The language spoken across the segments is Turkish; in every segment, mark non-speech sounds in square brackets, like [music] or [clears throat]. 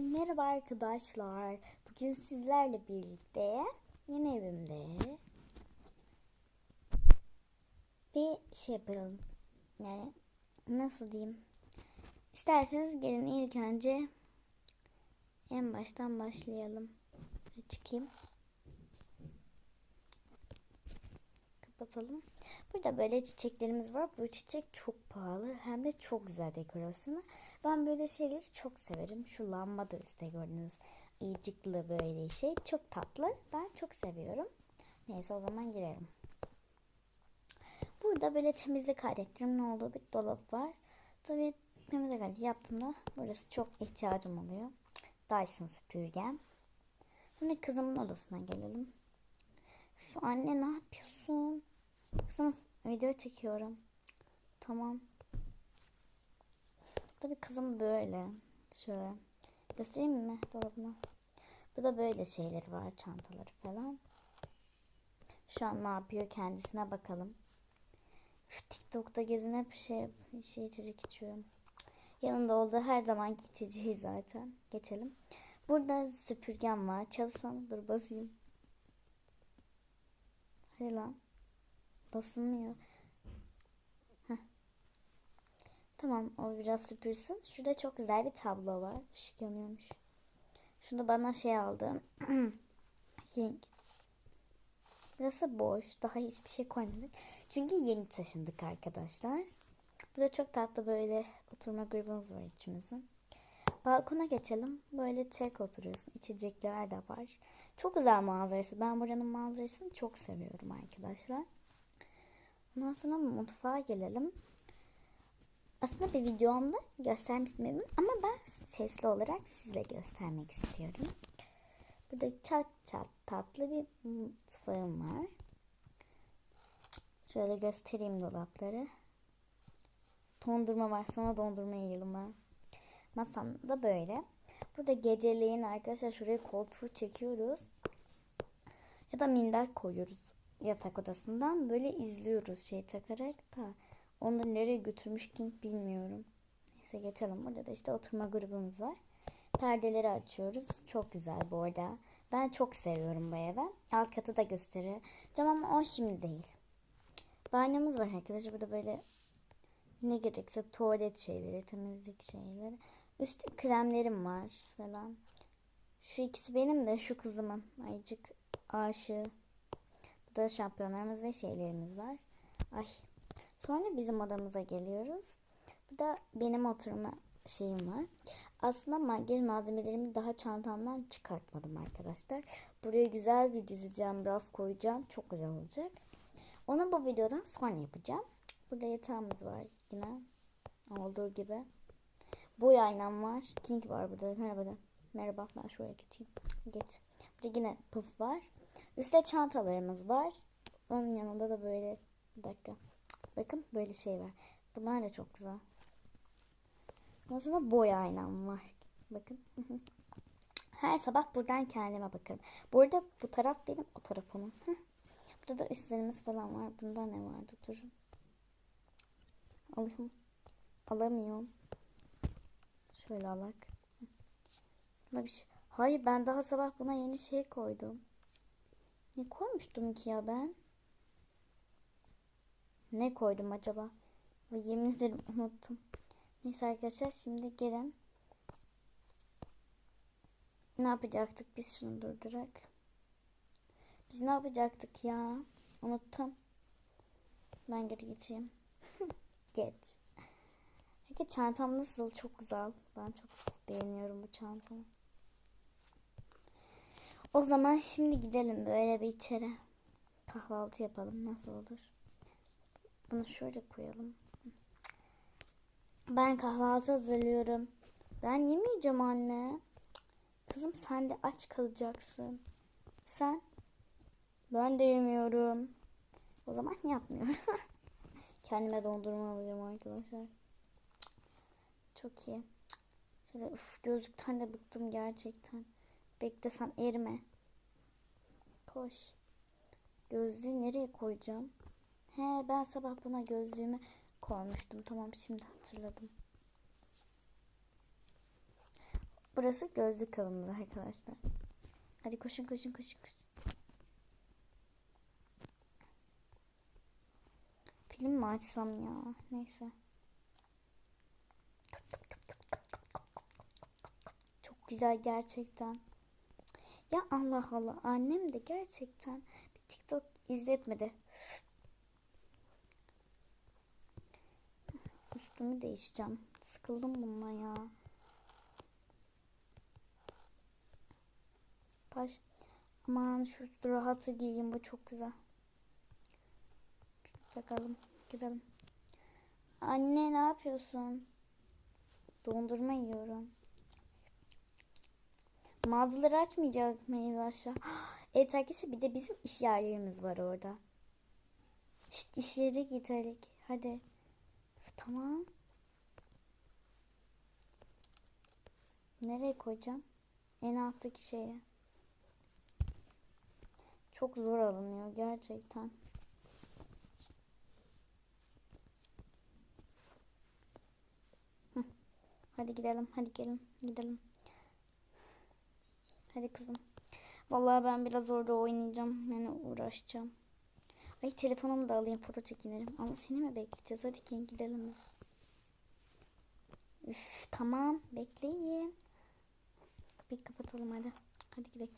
Merhaba arkadaşlar. Bugün sizlerle birlikte yeni evimde bir şey yapalım. Yani nasıl diyeyim? İsterseniz gelin ilk önce en baştan başlayalım. Çıkayım. Kapatalım. Burada böyle çiçeklerimiz var. Bu çiçek çok pahalı hem de çok güzel dekorasyonu. Ben böyle şeyleri çok severim. Şu lamba da üstte gördüğünüz iyicikli böyle şey. Çok tatlı. Ben çok seviyorum. Neyse o zaman girelim. Burada böyle temizlik aletlerimin olduğu bir dolap var. Tabii temizlik aleti yaptığımda burası çok ihtiyacım oluyor. Dyson süpürgem. Şimdi kızımın odasına gelelim. Şu anne ne yapıyorsun? Kızım video çekiyorum. Tamam. Tabii kızım böyle. Şöyle. Göstereyim mi dolabını? Burada böyle şeyleri var. Çantaları falan. Şu an ne yapıyor kendisine bakalım. TikTok'ta gezinip bir şey, şey içecek içiyorum. Yanında olduğu her zamanki içeceği zaten. Geçelim. Burada süpürgem var. Çalışsana dur basayım. Hadi lan. Basılmıyor. Heh. Tamam o biraz süpürsün. Şurada çok güzel bir tablo var. Işık yanıyormuş. Şunu bana şey aldım. King. [clears throat] Burası boş. Daha hiçbir şey koymadık. Çünkü yeni taşındık arkadaşlar. Burada çok tatlı böyle oturma grubumuz var içimizin. Balkona geçelim. Böyle tek oturuyorsun. İçecekler de var. Çok güzel manzarası. Ben buranın manzarasını çok seviyorum arkadaşlar. Ondan sonra mutfağa gelelim. Aslında bir videomda göstermiştim evimi ama ben sesli olarak size göstermek istiyorum. Burada çat çat tatlı bir mutfağım var. Şöyle göstereyim dolapları. Dondurma var. Sonra dondurma yiyelim ha. Masam da böyle. Burada geceleyin arkadaşlar şuraya koltuğu çekiyoruz. Ya da minder koyuyoruz yatak odasından. Böyle izliyoruz şey takarak da. Onları nereye götürmüş kim bilmiyorum. Neyse geçelim. Burada da işte oturma grubumuz var. Perdeleri açıyoruz. Çok güzel bu arada. Ben çok seviyorum bu evi. Alt katı da gösteriyor. Cam ama o şimdi değil. Banyomuz var arkadaşlar. Burada böyle ne gerekse tuvalet şeyleri, temizlik şeyleri. Üstte kremlerim var falan. Şu ikisi benim de şu kızımın. Ayıcık aşığı. Burada şampiyonlarımız ve şeylerimiz var. Ay. Sonra bizim odamıza geliyoruz. Burada benim oturma şeyim var. Aslında makyaj malzemelerimi daha çantamdan çıkartmadım arkadaşlar. Buraya güzel bir dizeceğim, raf koyacağım. Çok güzel olacak. Onu bu videodan sonra yapacağım. Burada yatağımız var yine. Olduğu gibi. Boy aynam var. King var burada. Merhaba. Merhaba. Ben şuraya geçeyim. Geç. Burada yine puf var. Üstte çantalarımız var. Onun yanında da böyle bir dakika. Bakın böyle şey var. Bunlar da çok güzel. Aslında boy aynam var. Bakın. [laughs] Her sabah buradan kendime bakarım. Bu arada bu taraf benim, o taraf onun. Burada da üstlerimiz falan var. Bunda ne vardı? Durun. Alayım. Alamıyorum. Şöyle alak. Buna bir şey. Hayır ben daha sabah buna yeni şey koydum. Ne koymuştum ki ya ben? Ne koydum acaba? Ve yemin ederim unuttum. Neyse arkadaşlar şimdi gelin. Ne yapacaktık biz şunu durdurak. Biz ne yapacaktık ya? Unuttum. Ben geri geçeyim. [laughs] Geç. Peki çantam nasıl? Çok güzel. Ben çok beğeniyorum bu çantamı. O zaman şimdi gidelim böyle bir içeri. Kahvaltı yapalım. Nasıl olur? Bunu şöyle koyalım. Ben kahvaltı hazırlıyorum. Ben yemeyeceğim anne. Kızım sen de aç kalacaksın. Sen? Ben de yemiyorum. O zaman yapmıyorum. [laughs] Kendime dondurma alıyorum arkadaşlar. Çok iyi. Şöyle uf, gözlükten de bıktım gerçekten. Bekle sen erime. Koş. Gözlüğü nereye koyacağım? He ben sabah buna gözlüğümü koymuştum. Tamam şimdi hatırladım. Burası gözlük avımız arkadaşlar. Hadi koşun koşun koşun koşun. Film mi açsam ya? Neyse. Çok güzel gerçekten. Ya Allah Allah annem de gerçekten bir TikTok izletmedi. Üstümü değişeceğim. Sıkıldım bundan ya. Taş. Aman şu rahatı giyeyim bu çok güzel. Şunu takalım. Gidelim. Anne ne yapıyorsun? Dondurma yiyorum. Mağazaları açmayacak mıyız aşağı? [gasps] Evet arkadaşlar bir de bizim iş yerlerimiz var orada. İşte iş yere gidelim. Hadi. Tamam. Nereye koyacağım? En alttaki şeye. Çok zor alınıyor gerçekten. Hadi gidelim, hadi gelin, gidelim. Hadi kızım. Vallahi ben biraz orada oynayacağım. Yani uğraşacağım. Ay telefonumu da alayım foto çekinelim. Ama seni mi bekleyeceğiz? Hadi gelin gidelim biz. Üf, tamam bekleyin. Kapıyı kapatalım hadi. Hadi gidelim.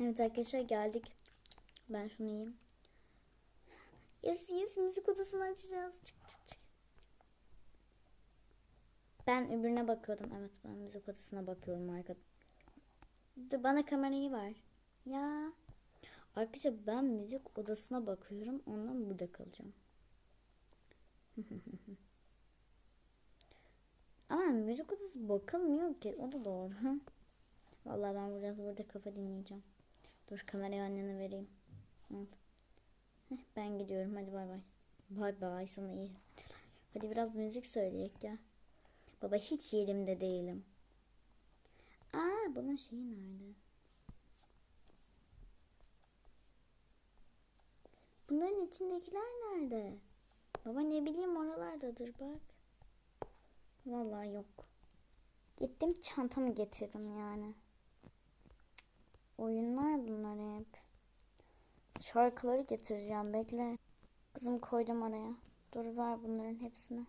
Evet arkadaşlar geldik. Ben şunu yiyeyim. Yes yes müzik odasını açacağız. Çık çık çık. Ben öbürüne bakıyordum. Evet ben müzik odasına bakıyorum arkada. Dur bana kamerayı ver. Ya. Arkadaşlar ben müzik odasına bakıyorum. Ondan burada kalacağım. [laughs] Ama müzik odası bakılmıyor ki. O da doğru. [laughs] Vallahi ben biraz burada kafa dinleyeceğim. Dur kamerayı annene vereyim. Evet. Heh, ben gidiyorum. Hadi bay bay. Bay bay sana iyi. Hadi biraz müzik söyleyek ya. Baba hiç yerimde değilim. Aa bunun şeyi nerede? Bunların içindekiler nerede? Baba ne bileyim oralardadır bak. Vallahi yok. Gittim çantamı getirdim yani. Oyunlar bunlar hep. Şarkıları getireceğim bekle. Kızım koydum oraya. Dur ver bunların hepsini.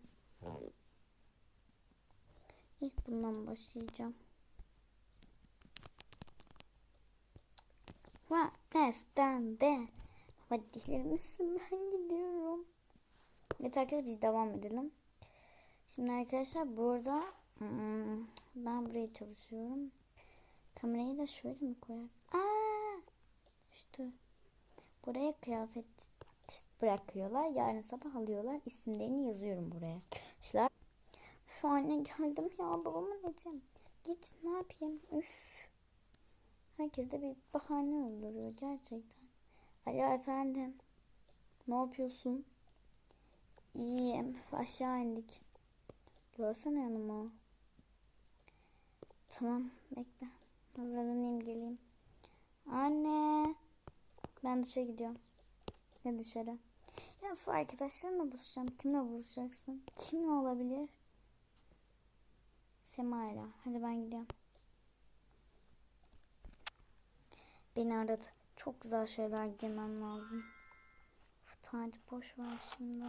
İlk bundan başlayacağım. Va nesten de. Hadi gelir misin? Ben gidiyorum. Evet arkadaşlar biz devam edelim. Şimdi arkadaşlar burada hmm, ben buraya çalışıyorum. Kamerayı da şöyle mi koyar? Aa! İşte buraya kıyafet bırakıyorlar. Yarın sabah alıyorlar. İsimlerini yazıyorum buraya. Arkadaşlar şu anne geldim ya babama dedim. Git ne yapayım? Üf. Herkes de bir bahane oluyor gerçekten. Alo efendim. Ne yapıyorsun? İyiyim. Aşağı indik. Görsene yanıma. Tamam bekle. Hazırlanayım geleyim. Anne. Ben dışarı gidiyorum. Ne dışarı? Ya şu arkadaşlarımla buluşacağım. Kimle buluşacaksın? Kimle olabilir? Sema'yla. Hadi ben gidiyorum. Beni aradı. Çok güzel şeyler giymem lazım. Hadi boş ver şimdi.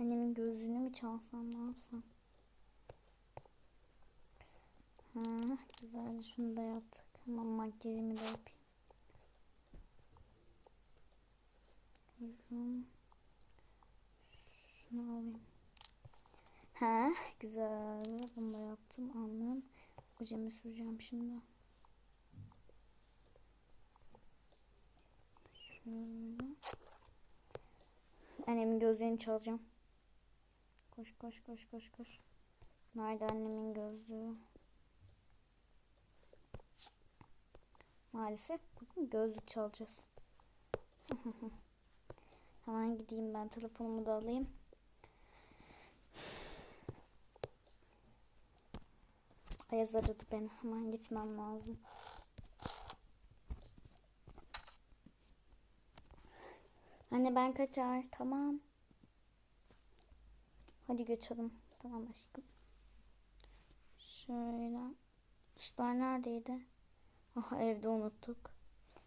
Annemin gözlüğünü mü çalsam ne yapsam? Ha, güzel şunu da yaptık. Hemen makyajımı da yapayım. Şunu alayım. Ha, güzel. Bunu yaptım. Anladım. Hocamı süreceğim şimdi. Şöyle. Annemin gözlüğünü çalacağım. Koş koş koş koş koş. Nerede annemin gözlüğü? Maalesef bugün gözlük çalacağız. [laughs] Hemen gideyim ben telefonumu da alayım. Ayaz aradı beni. Hemen gitmem lazım. Anne ben kaçar. Tamam. Hadi göçelim. Tamam aşkım. Şöyle. Üstler neredeydi? Aha evde unuttuk.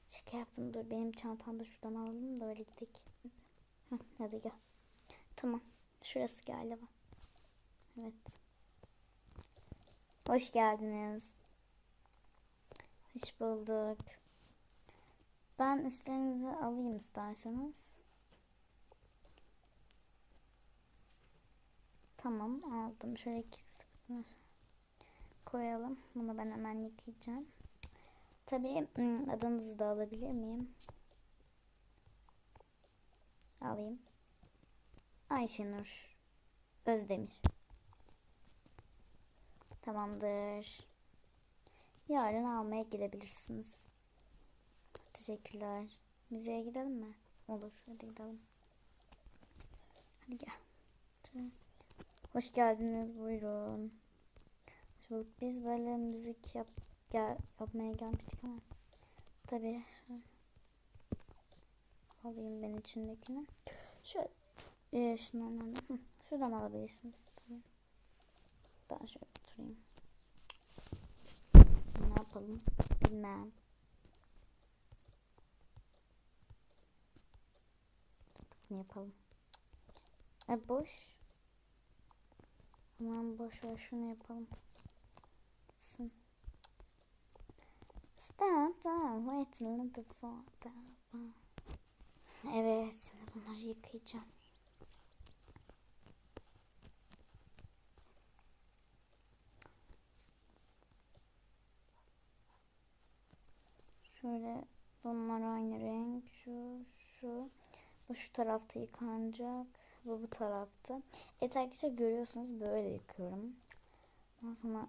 Şaka yaptım. Dur benim çantamda şuradan alalım da öyle gidelim. Hadi gel. Tamam. Şurası galiba. Evet. Hoş geldiniz. Hoş bulduk. Ben üstlerinizi alayım isterseniz. Tamam aldım. Şöyle sepetine koyalım. Bunu ben hemen yıkayacağım. Tabii ım, adınızı da alabilir miyim? Alayım. Ayşenur Özdemir. Tamamdır. Yarın almaya gelebilirsiniz. Teşekkürler. Müzeye gidelim mi? Olur. Hadi gidelim. Hadi gel. Şöyle. Hoş geldiniz. Buyurun. Hoş bulduk. Biz böyle müzik yap, gel, yapmaya gelmiştik ama. Tabii. şöyle. Alayım ben içindekini. Şu e, şundan Hı, şuradan alabilirsiniz. Tabii. Ben şöyle oturayım. Ne yapalım? Bilmem. Ne yapalım? E boş. Aman boş ver şunu yapalım. Gitsin. Stand down, wait a little for that. Evet, şimdi bunları yıkayacağım. Şöyle bunlar aynı renk. Şu, şu. Bu şu tarafta yıkanacak. Bu bu tarafta. Evet arkadaşlar görüyorsunuz böyle yıkıyorum. Ondan sonra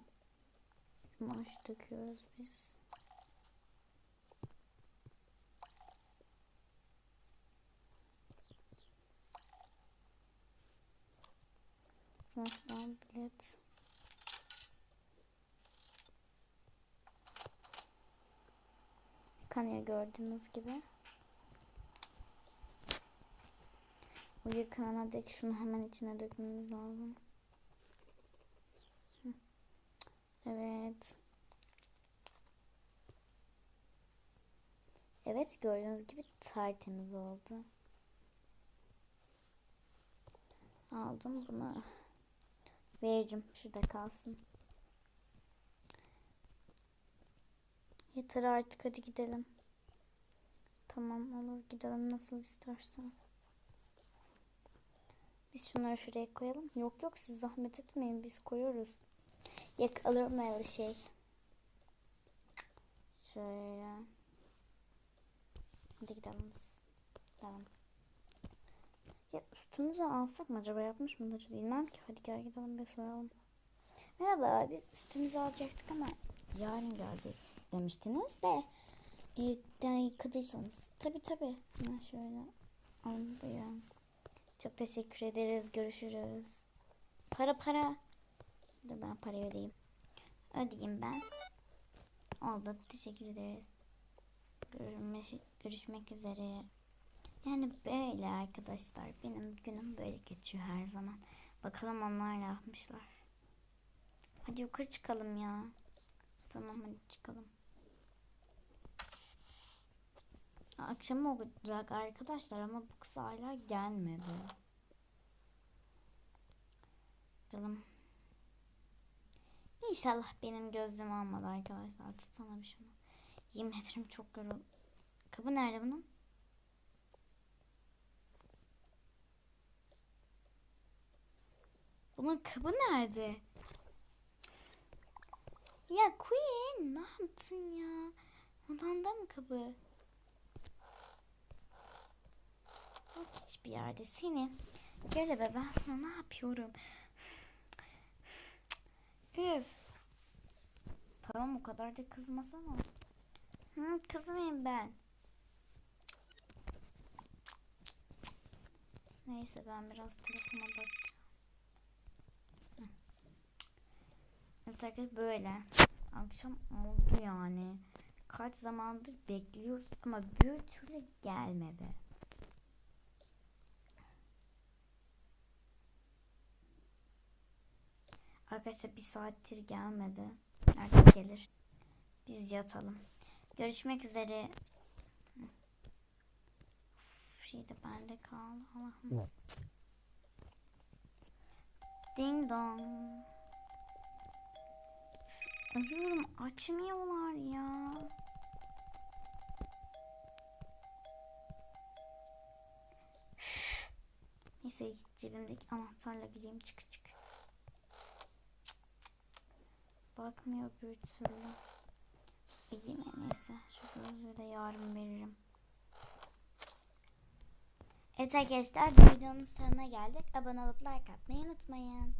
kumaş döküyoruz biz. Sonra bilet. Yıkanıyor gördüğünüz gibi. O yıkanana dek şunu hemen içine dökmemiz lazım. Evet. Evet gördüğünüz gibi tertemiz oldu. Aldım bunu. Veririm. Şurada kalsın. Yeter artık hadi gidelim. Tamam olur gidelim nasıl istersen. Biz şunları şuraya koyalım. Yok yok siz zahmet etmeyin biz koyuyoruz. Yak alıyorum öyle şey. Şöyle. Hadi gidelim biz. Gidelim. Ya üstümüze alsak mı acaba yapmış mıdır bilmem ki. Hadi gel gidelim bir soralım. Merhaba biz üstümüze alacaktık ama yarın gelecek demiştiniz de. E, yıkadıysanız. Tabi tabi. Hemen şöyle alın buyurun. Çok teşekkür ederiz. Görüşürüz. Para para. Dur ben parayı ödeyeyim. Ödeyeyim ben. Oldu. Teşekkür ederiz. Görüşmek, görüşmek üzere. Yani böyle arkadaşlar. Benim günüm böyle geçiyor her zaman. Bakalım onlar ne yapmışlar. Hadi yukarı çıkalım ya. Tamam hadi çıkalım. Akşam olacak arkadaşlar ama bu kız hala gelmedi. Bakalım. İnşallah benim gözlüğüm almadı arkadaşlar. Tutsana bir şunu. Yemin ederim çok yorul. Kabı nerede bunun? Bunun kabı nerede? Ya Queen ne yaptın ya? Odanda mı kabı? Yok hiçbir yerde senin. Gel be ben sana ne yapıyorum? Üf. Tamam o kadar da kızmasana. Hı, kızmayayım ben. Neyse ben biraz telefona bakacağım. Evet böyle. Akşam oldu yani. Kaç zamandır bekliyoruz ama bir türlü gelmedi. Arkadaşlar bir saattir gelmedi. Artık gelir. Biz yatalım. Görüşmek üzere. Şey de bende kaldı. Allah'ım. Ding dong. Arıyorum açmıyorlar ya. Neyse cebimdeki anahtarla gireyim çık çık. Bakmıyor bir türlü. İyi mi neyse şu gözlüğü de yarın veririm. Evet arkadaşlar videonun sonuna geldik. Abone olup like atmayı unutmayın.